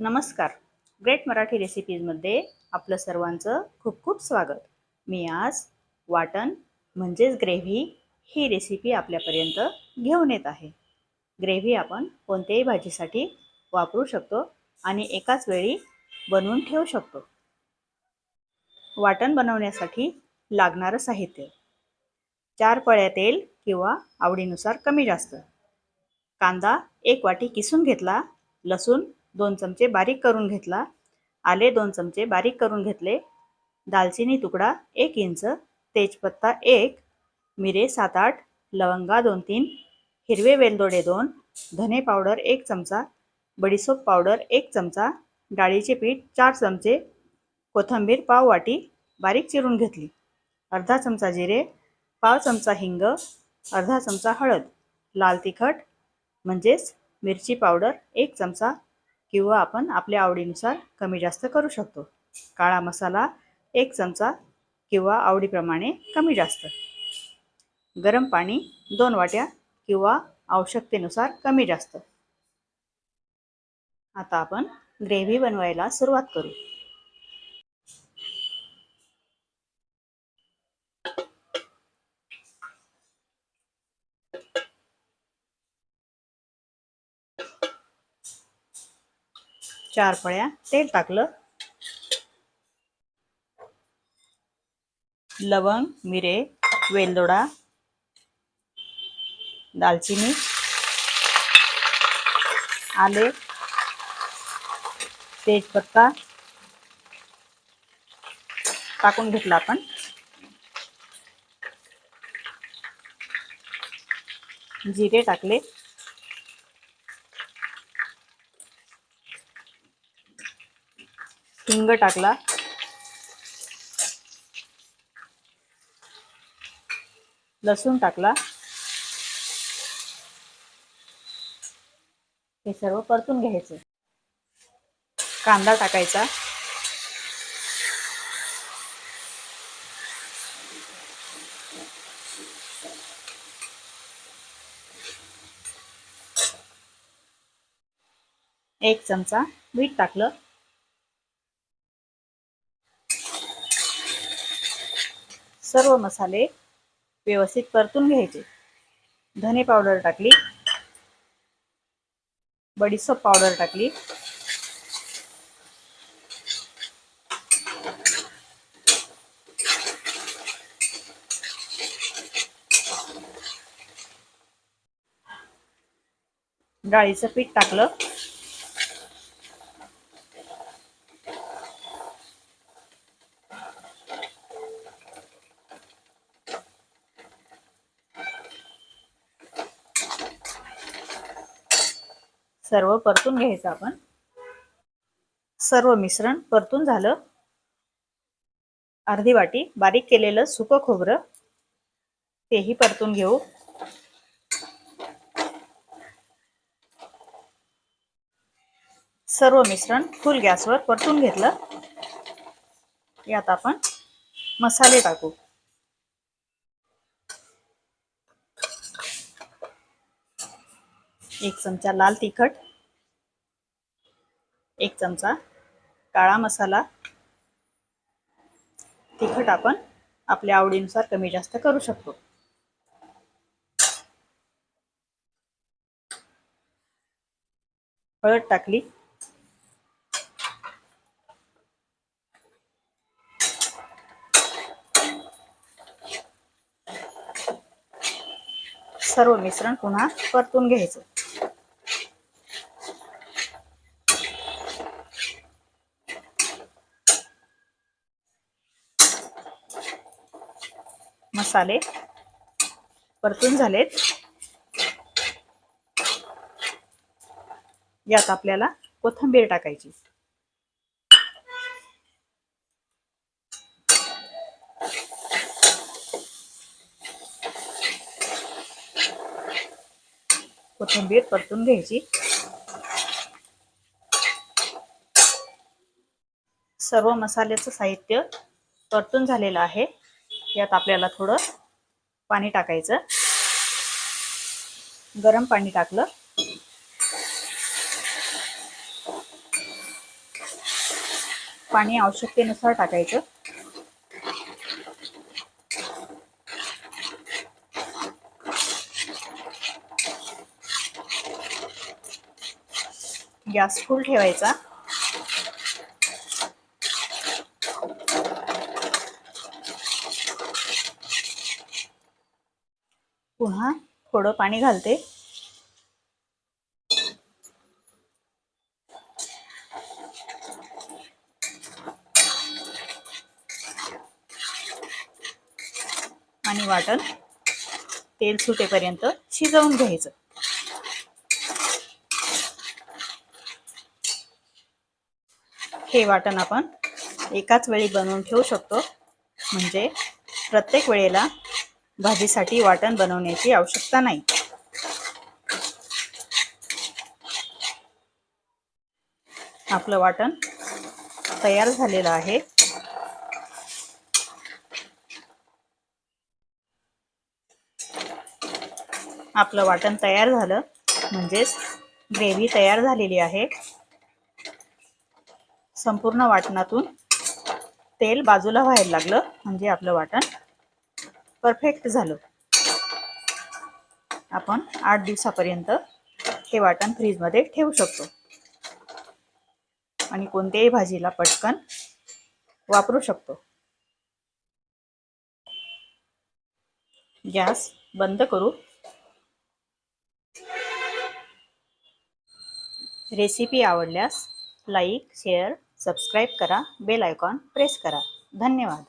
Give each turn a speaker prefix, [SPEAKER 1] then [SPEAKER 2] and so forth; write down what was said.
[SPEAKER 1] नमस्कार. ग्रेट मराठी रेसिपीजमध्ये आपलं सर्वांचं खूप खूप स्वागत. मी आज वाटण म्हणजेच ग्रेव्ही ही रेसिपी आपल्यापर्यंत घेऊन येत आहे. ग्रेव्ही आपण कोणत्याही भाजीसाठी वापरू शकतो आणि एकाच वेळी बनवून ठेवू शकतो. वाटण बनवण्यासाठी लागणारं साहित्य. चार पळ्या तेल किंवा आवडीनुसार कमी जास्त. कांदा एक वाटी किसून घेतला लसूण दोन चमचे बारीक करून घेतला. आले दोन चमचे बारीक करून घेतले. दालचिनी तुकडा एक इंच. तेजपत्ता एक. मिरे सात आठ. लवंगा दोन तीन. हिरवे वेलदोडे दोन. धने पावडर एक चमचा. बडीसोप पावडर एक चमचा. डाळीचे पीठ चार चमचे. कोथिंबीर पाव वाटी. बारीक चिरून घेतली. अर्धा चमचा जिरे. पाव चमचा हिंग. अर्धा चमचा हळद. लाल तिखट. म्हणजेच मिरची पावडर एक चमचा. किंवा आपण आपल्या आवडीनुसार कमी जास्त करू शकतो. काळा मसाला एक चमचा किंवा आवडीप्रमाणे कमी जास्त. गरम पाणी दोन वाट्या किंवा आवश्यकतेनुसार कमी जास्त. आता आपण ग्रेव्ही बनवायला सुरुवात करू. चार पळ्या तेल टाकलं. लवंग मिरे वेलदोडा दालचिनी आले तेजपत्ता टाकून घेतला आपण. जिरे टाकले. हिंग टाकला. लसूण टाकला. हे सर्व परतून घ्यायचं. कांदा टाकायचा. एक चमचा मीठ टाकलं. सर्व मसाले व्यवस्थित परतून घ्यायचे. धने पावडर टाकली. बडीसोप पावडर टाकली. डाळीचं पीठ टाकलं. सर्व परतून घ्यायचं आपण. सर्व मिश्रण परतून झालं. अर्धी वाटी बारीक केलेलं सुकं खोबरं तेही परतून घेऊ. सर्व मिश्रण फुल गॅसवर परतून घेतलं. यात आपण मसाले टाकू. एक चमचा लाल तिखट एक चमचा काळा मसाला. तिखट आपण आपल्या आवडीनुसार कमी जास्त करू शकतो. हळद टाकली. सर्व मिश्रण पुन्हा परतून घ्यायचं. मसाले परतून झालेत. यात आपल्याला कोथिंबीर टाकायची. कोथिंबीर परतून घ्यायची. सर्व मसाल्याचं साहित्य परतून झालेलं आहे. यात आपल्याला थोडं पाणी टाकायचं. गरम पाणी टाकलं. पाणी आवश्यकतेनुसार टाकायचं. गॅस फुल ठेवायचा. पुन्हा थोडं पाणी घालते. आणि वाटण तेल सुटेपर्यंत शिजवून घ्यायचं. हे वाटण आपण एकाच वेळी बनवून ठेवू शकतो. म्हणजे प्रत्येक वेळेला भाजीसाठी वाटण बनवण्याची आवश्यकता नाही. आपलं वाटण तयार झालेलं आहे. आपलं वाटण तयार झालं म्हणजेच ग्रेव्ही तयार झालेली आहे. संपूर्ण वाटणातून तेल बाजूला व्हायला लागलं म्हणजे आपलं वाटण परफेक्ट झालं. आपण आठ दिवसापर्यंत हे वाटण फ्रीजमध्ये ठेवू शकतो. आणि कोणत्याही भाजीला पटकन वापरू शकतो. गॅस बंद करू. रेसिपी आवडल्यास लाईक शेअर सबस्क्राईब करा. बेल आयकॉन प्रेस करा. धन्यवाद.